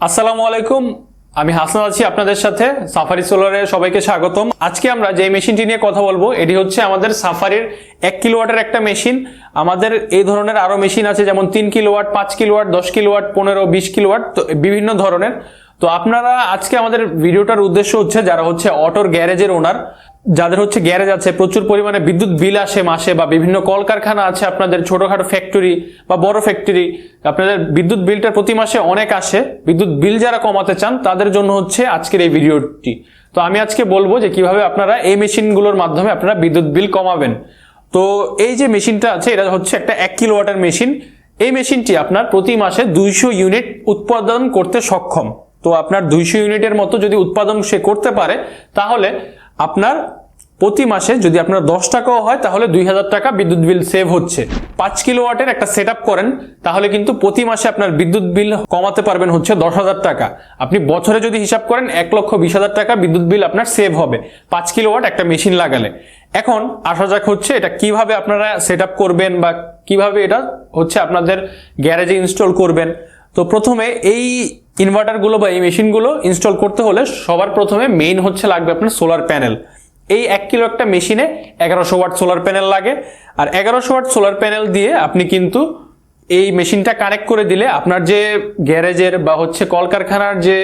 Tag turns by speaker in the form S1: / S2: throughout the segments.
S1: আসসালামু আলাইকুম। আমি হাসান আছি আপনাদের সাথে। সাফারি সোলারে সবাইকে স্বাগতম। আজকে আমরা যে মেশিনটি নিয়ে কথা বলব, এটি হচ্ছে আমাদের সাফারির এক কিলোওয়াটের একটা মেশিন। আমাদের এই ধরনের আরও মেশিন আছে, যেমন তিন কিলোওয়াট, পাঁচ কিলোওয়াট, দশ কিলোওয়াট, পনেরো, বিশ কিলোওয়াট, তো বিভিন্ন ধরনের। তো আপনারা আজকে আমাদের ভিডিওটার উদ্দেশ্য হচ্ছে, যারা হচ্ছে অটোর গ্যারেজের ওনার যাদের হচ্ছে গ্যারেজ আছে, প্রচুর পরিমাণে বিদ্যুৎ বিল আসে মাসে বা বিভিন্ন কলকারখানা আছে, আপনাদের ছোটখাটো ফ্যাক্টরি বা বড় ফ্যাক্টরি আপনাদের বিদ্যুৎ বিলটা প্রতি মাসে অনেক আসে। বিদ্যুৎ বিল যারা কমাতে চান, তাদের জন্য হচ্ছে আজকের এই ভিডিওটি। তো আমি আজকে বলব যে কীভাবে আপনারা এই মেশিনগুলোর মাধ্যমে আপনারা বিদ্যুৎ বিল কমাবেন। তো এই যে মেশিনটা আছে, এটা হচ্ছে একটা এক কিলোওয়াটের মেশিন। এই মেশিনটি আপনার প্রতি মাসে দুইশো ইউনিট উৎপাদন করতে সক্ষম। তো আপনার দুইশো ইউনিটের মতো যদি উৎপাদন সে করতে পারে, তাহলে আপনার প্রতি মাসে যদি আপনার দশ টাকাও হয়, তাহলে দুই হাজার টাকা বিদ্যুৎ বিল সেভ হচ্ছে। পাঁচ কিলো ওয়াটের একটা সেট করেন, তাহলে কিন্তু প্রতি মাসে আপনার বিদ্যুৎ বিল কমাতে পারবেন হচ্ছে দশ হাজার টাকা। আপনি বছরে যদি হিসাব করেন, এক লক্ষ বিশ হাজার টাকা বিদ্যুৎ বিল আপনার সেভ হবে। পাঁচ কিলো ওয়াট একটা মেশিন লাগালে। এখন আসা যাক হচ্ছে এটা কীভাবে আপনারা সেট করবেন বা কীভাবে এটা হচ্ছে আপনাদের গ্যারেজে ইনস্টল করবেন। তো প্রথমে এই ইনভার্টারগুলো বা এই মেশিনগুলো ইনস্টল করতে হলে সবার প্রথমে মেইন হচ্ছে লাগবে আপনার সোলার প্যানেল এই এক কিলো একটা মেশিনে এগারোশো ওয়াট সোলার প্যানেল লাগে। আর এগারোশো ওয়াট সোলার প্যানেল দিয়ে আপনি কিন্তু এই মেশিনটা কানেক্ট করে দিলে আপনার যে গ্যারেজের বা হচ্ছে কলকারখানার যে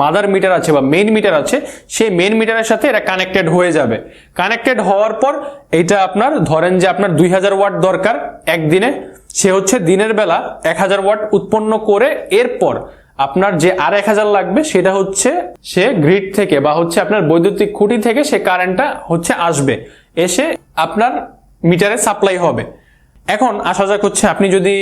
S1: মাদার মিটার আছে বা মেইন মিটার আছে, সেই মেইন মিটারের সাথে এটা কানেক্টেড হয়ে যাবে। কানেক্টেড হওয়ার পর এটা আপনার ধরেন যে আপনার দুই হাজার ওয়াট দরকার একদিনে। সে হচ্ছে দিনের বেলা এক হাজার ওয়াট উৎপন্ন করে এরপর আপনার যে আর এক হাজার লাগবে সেটা হচ্ছে সে গ্রিড থেকে বা হচ্ছে আপনার বৈদ্যুতিক খুঁটি থেকে সে কারেন্টটা হচ্ছে আসবে। এসে আপনার মিটারে সাপ্লাই হবে। এখন আসা যাক হচ্ছে আপনি যদি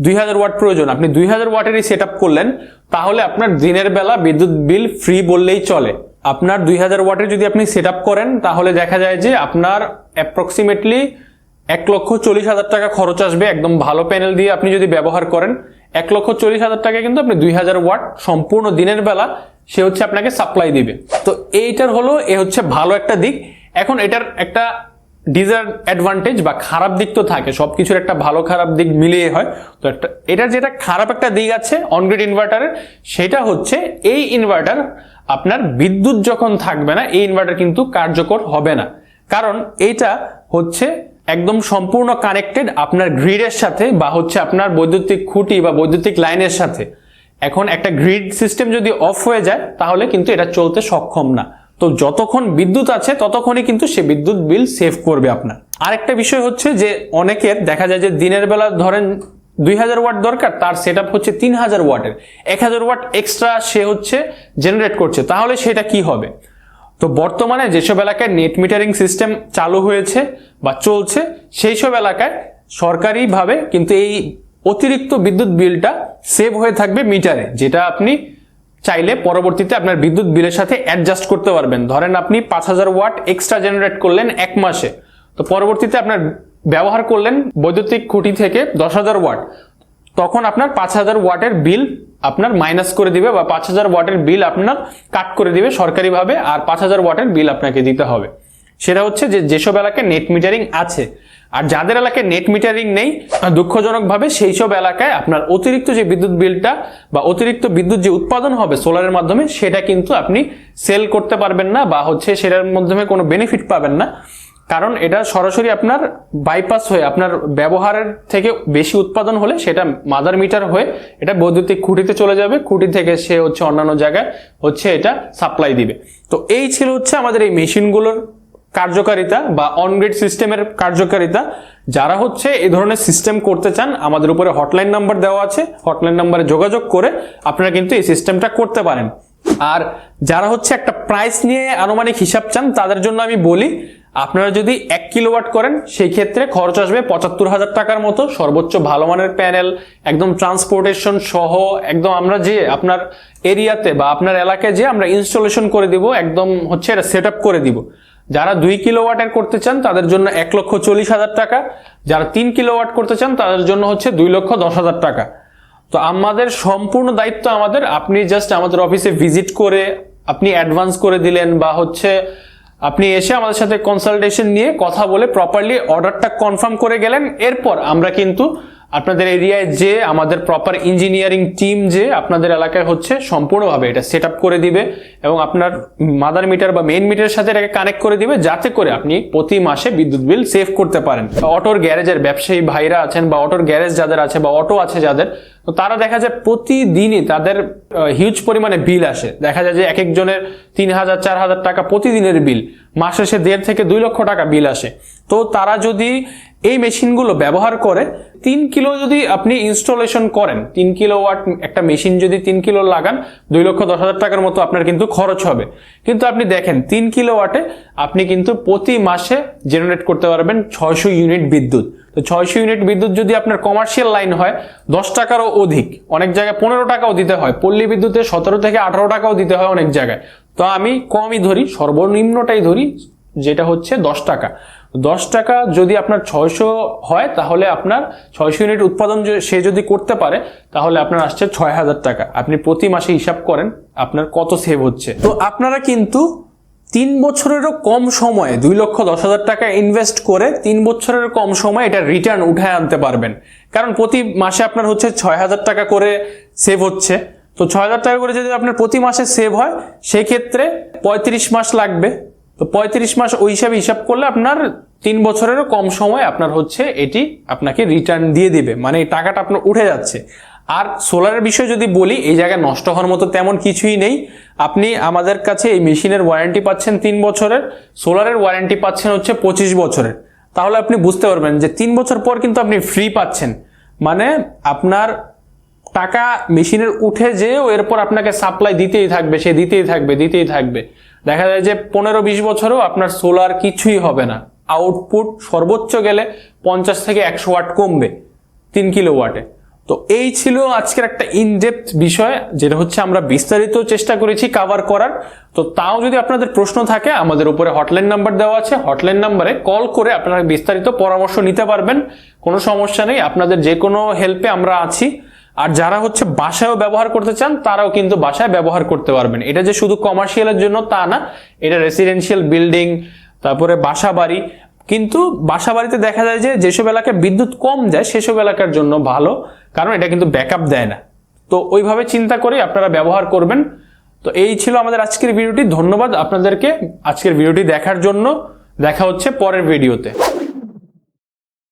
S1: দুই হাজার ওয়াট প্রয়োজন, আপনি দুই হাজার ওয়াটেরই সেট আপ করলেন, তাহলে আপনার দিনের বেলা বিদ্যুৎ বিল ফ্রি বললেই চলে। আপনার দুই হাজার ওয়াটের যদি আপনি সেট আপ করেন, তাহলে দেখা যায় যে আপনার অ্যাপ্রক্সিমেটলি এক লক্ষ চল্লিশ হাজার টাকা খরচ আসবে একদম ভালো প্যানেল দিয়ে আপনি যদি ব্যবহার করেন। এক লক্ষ চল্লিশ হাজার টাকা কিন্তু আপনি দুই হাজার ওয়াট সম্পূর্ণ দিনের বেলা সে হচ্ছে আপনাকে সাপ্লাই দিবে। তো এইটার হলো, এ হচ্ছে ভালো একটা দিক। এখন এটার একটা ডিজার অ্যাডভান্টেজ বা খারাপ দিক তো থাকে সব কিছুর একটা ভালো খারাপ দিক মিলিয়ে হয়। তো একটা, এটার যেটা খারাপ একটা দিক আছে অনগ্রিড ইনভার্টারের সেটা হচ্ছে এই ইনভার্টার আপনার বিদ্যুৎ যখন থাকবে না, এই ইনভার্টার কিন্তু কার্যকর হবে না। কারণ এইটা হচ্ছে একদম সম্পূর্ণ কানেক্টেড আপনার গ্রিডের সাথে বা হচ্ছে আপনার বৈদ্যুতিক খুঁটি বা বৈদ্যুতিক লাইনের সাথে। এখন একটা গ্রিড সিস্টেম যদি অফ হয়ে যায়, তাহলে কিন্তু এটা চলতে সক্ষম না। তো যতক্ষণ বিদ্যুৎ আছে, ততক্ষণই কিন্তু সে বিদ্যুৎ বিল সেভ করবে আপনার। আরেকটা বিষয় হচ্ছে যে, অনেকের দেখা যায় যে দিনের বেলা ধরেন দুই হাজার ওয়াট দরকার, তার সেট হচ্ছে তিন হাজার ওয়াটের। এক হাজার ওয়াট এক্সট্রা সে হচ্ছে জেনারেট করছে, তাহলে সেটা কি হবে? তো বর্তমানে যেসব এলাকায় নেট মিটারিং সিস্টেম চালু হয়েছে বা চলছে সেই সব এলাকায় সরকারিভাবে কিন্তু এই অতিরিক্ত বিদ্যুৎ বিলটা সেভ হয়ে থাকবে মিটারে যেটা আপনি চাইলে পরবর্তীতে আপনার বিদ্যুৎ বিলের সাথে অ্যাডজাস্ট করতে পারবেন। ধরেন আপনি পাঁচ হাজার ওয়াট এক্সট্রা জেনারেট করলেন এক মাসে, তো পরবর্তীতে আপনার ব্যবহার করলেন বৈদ্যুতিক খুঁটি থেকে দশ হাজার ওয়াট তখন আপনার পাঁচ হাজার ওয়াটের বিল আপনার মাইনাস করে দিবে বা পাঁচ হাজার ওয়াটের বিল আপনার কাট করে দিবে সরকারিভাবে আর পাঁচ হাজার ওয়াটের বিল আপনাকে দিতে হবে। সেটা হচ্ছে যে যেসব এলাকায় নেট মিটারিং আছে আর যাদের এলাকায় নেট মিটারিং নেই দুঃখজনকভাবে সেই সব এলাকায় আপনার অতিরিক্ত যে বিদ্যুৎ বিলটা বা অতিরিক্ত বিদ্যুৎ যে উৎপাদন হবে সোলারের মাধ্যমে, সেটা কিন্তু আপনি সেল করতে পারবেন না বা হচ্ছে সেটার মাধ্যমে কোনো বেনিফিট পাবেন না। কারণ এটা সরাসরি আপনার বাইপাস হয়ে, আপনার ব্যবহারের থেকে বেশি উৎপাদন হলে সেটা মাদার মিটার হয়ে এটা বৈদ্যুতিক খুঁটিতে চলে যাবে, খুঁটি থেকে সে হচ্ছে অন্যান্য জায়গায় হচ্ছে এটা সাপ্লাই দিবে। তো এই ছিল হচ্ছে আমাদের এই মেশিনগুলোর কার্যকারিতা বা অনগ্রিড সিস্টেমের কার্যকারিতা। যারা হচ্ছে এই ধরনের সিস্টেম করতে চান, আমাদের উপরে হটলাইন নাম্বার দেওয়া আছে হটলাইন নাম্বারে যোগাযোগ করে আপনারা কিন্তু এই সিস্টেমটা করতে পারেন। আর যারা হচ্ছে একটা প্রাইস নিয়ে আনুমানিক হিসাব চান, তাদের জন্য আমি বলি আপনারা যদি এক কিলোওয়াট করেন সেই ক্ষেত্রে খরচ আসবে পঁচাত্তর হাজার টাকার মতো। সর্বোচ্চ ভালো মানের প্যানেল, একদম ট্রান্সপোর্টেশন সহ, একদম আমরা যে আপনার এরিয়াতে বা আপনার এলাকায় যে আমরা ইনস্টলেশন করে দিব, একদম হচ্ছে এটা সেট করে দিব। যারা দুই কিলোওয়াটের করতে চান, তাদের জন্য এক লক্ষ চল্লিশ হাজার টাকা। যারা তিন কিলোওয়াট করতে চান, তাদের জন্য হচ্ছে দুই লক্ষ দশ হাজার টাকা। তো আমাদের সম্পূর্ণ দায়িত্ব আমাদের। আপনি জাস্ট আমাদের অফিসে ভিজিট করে আপনি অ্যাডভান্স করে দিলেন বা হচ্ছে আপনি এসে আমাদের সাথে কনসালটেশন নিয়ে কথা বলে প্রপারলি অর্ডারটা কনফার্ম করে গেলেন। এরপর আমরা কিন্তু আপনাদের এরিয়ায় যে আমাদের প্রপার ইঞ্জিনিয়ারিং টিম যে আপনাদের এলাকায় হচ্ছে সম্পূর্ণভাবে এটা সেট করে দিবে এবং আপনার মাদার মিটার বা মেইন মিটারের সাথে এটাকে কানেক্ট করে দিবে, যাতে করে আপনি প্রতি মাসে বিদ্যুৎ বিল সেভ করতে পারেন। অটোর গ্যারেজের ব্যবসায়ী ভাইরা আছেন বা অটোর গ্যারেজ যাদের আছে বা অটো আছে যাদের, তো তারা দেখা যায় প্রতিদিনই তাদের হিউজ পরিমাণে বিল আসে। দেখা যায় যে এক একজনের তিন হাজার, চার হাজার টাকা প্রতিদিনের বিল মাস শেষে দেড় থেকে দুই লক্ষ টাকা বিল আসে। তো তারা যদি এই মেশিনগুলো ব্যবহার করে তিন কিলো যদি আপনি ইনস্টলেশন করেন, তিন কিলো ওয়াট একটা মেশিন যদি তিন কিলো লাগান, দুই লক্ষ দশ হাজার টাকার মতো আপনার কিন্তু খরচ হবে। কিন্তু আপনি দেখেন, তিন কিলো ওয়াটে আপনি কিন্তু প্রতি মাসে জেনারেট করতে পারবেন ছয়শো ইউনিট বিদ্যুৎ। তো ছয়শো ইউনিট বিদ্যুৎ যদি আপনার কমার্শিয়াল লাইন হয়, দশ টাকারও অধিক, অনেক জায়গায় পনেরো টাকাও দিতে হয়, পল্লী বিদ্যুতে সতেরো থেকে আঠারো টাকাও দিতে হয় অনেক জায়গায়। তো আমি কমই ধরি, সর্বনিম্নটাই ধরি, যেটা হচ্ছে দশ টাকা। দশ টাকা যদি আপনার ছয়শো হয়, তাহলে আপনার ছয়শো ইউনিট উৎপাদন সে যদি করতে পারে, তাহলে আপনার আসছে ছয় হাজার টাকা। আপনি প্রতি মাসে হিসাব করেন, আপনার কত সেভ হচ্ছে। তো আপনারা কিন্তু তিন বছরেরও কম সময়ে দুই লক্ষ দশ হাজার টাকা ইনভেস্ট করে তিন বছরের কম সময়ে এটা রিটার্ন উঠায় আনতে পারবেন। কারণ প্রতি মাসে আপনার হচ্ছে ছয় হাজার টাকা করে সেভ হচ্ছে। তো ছয় হাজার টাকা করে যদি আপনার প্রতি মাসে সেভ হয়, সেক্ষেত্রে পঁয়ত্রিশ মাস লাগবে। তো পঁয়ত্রিশ মাস ওই হিসাবে হিসাব করলে আপনার তিন বছরেরও কম সময় আপনার হচ্ছে এটি আপনাকে রিটার্ন দিয়ে দিবে। মানে এই টাকাটা আপনার উঠে যাচ্ছে। আর সোলারের বিষয় যদি বলি, এই জায়গায় নষ্ট হওয়ার মতো তেমন কিছুই নেই। আপনি আমাদের কাছে এই মেশিনের ওয়ারেন্টি পাচ্ছেন তিন বছরের সোলারের ওয়ারেন্টি পাচ্ছেন হচ্ছে পঁচিশ বছরের। তাহলে আপনি বুঝতে পারবেন যে তিন বছর পর কিন্তু আপনি ফ্রি পাচ্ছেন। মানে আপনার টাকা মেশিনের উঠে যেও এরপর আপনাকে সাপ্লাই দিতেই থাকবে, সে দিতেই থাকবে দিতেই থাকবে। দেখা যায় যে পনেরো বিশ বছরও আপনার সোলার কিছুই হবে না। আউটপুট সর্বোচ্চ গেলে পঞ্চাশ থেকে একশো ওয়াট কমবে, তিন কিলো ওয়াটে তো এই ছিল আজকের একটা ইনডেপথ বিষয়, যেটা হচ্ছে আমরা বিস্তারিত চেষ্টা করেছি কাভার করার। তো তাও যদি আপনাদের প্রশ্ন থাকে, আমাদের উপরে হটলাইন নাম্বার দেওয়া আছে। হটলাইন নাম্বারে কল করে আপনারা বিস্তারিত পরামর্শ নিতে পারবেন। কোনো সমস্যা নেই, আপনাদের যে কোনো হেল্পে আমরা আছি। আর যারা হচ্ছে বাসায়ও ব্যবহার করতে চান, তারাও কিন্তু বাসায় ব্যবহার করতে পারবেন। এটা যে শুধু কমার্শিয়ালের জন্য তা না, এটা রেসিডেন্সিয়াল বিল্ডিং তারপরে বাসা বাড়ি কিন্তু বাসা বাড়িতে দেখা যায় যে যেসব এলাকায় বিদ্যুৎ কম যায়, সেসব এলাকার জন্য ভালো, কারণ এটা কিন্তু ব্যাকআপ দেয় না। তো ওইভাবে চিন্তা করে আপনারা ব্যবহার করবেন। তো এই ছিল আমাদের আজকের ভিডিওটি। ধন্যবাদ আপনাদেরকে আজকের ভিডিওটি দেখার জন্য। দেখা হচ্ছে পরের ভিডিওতে।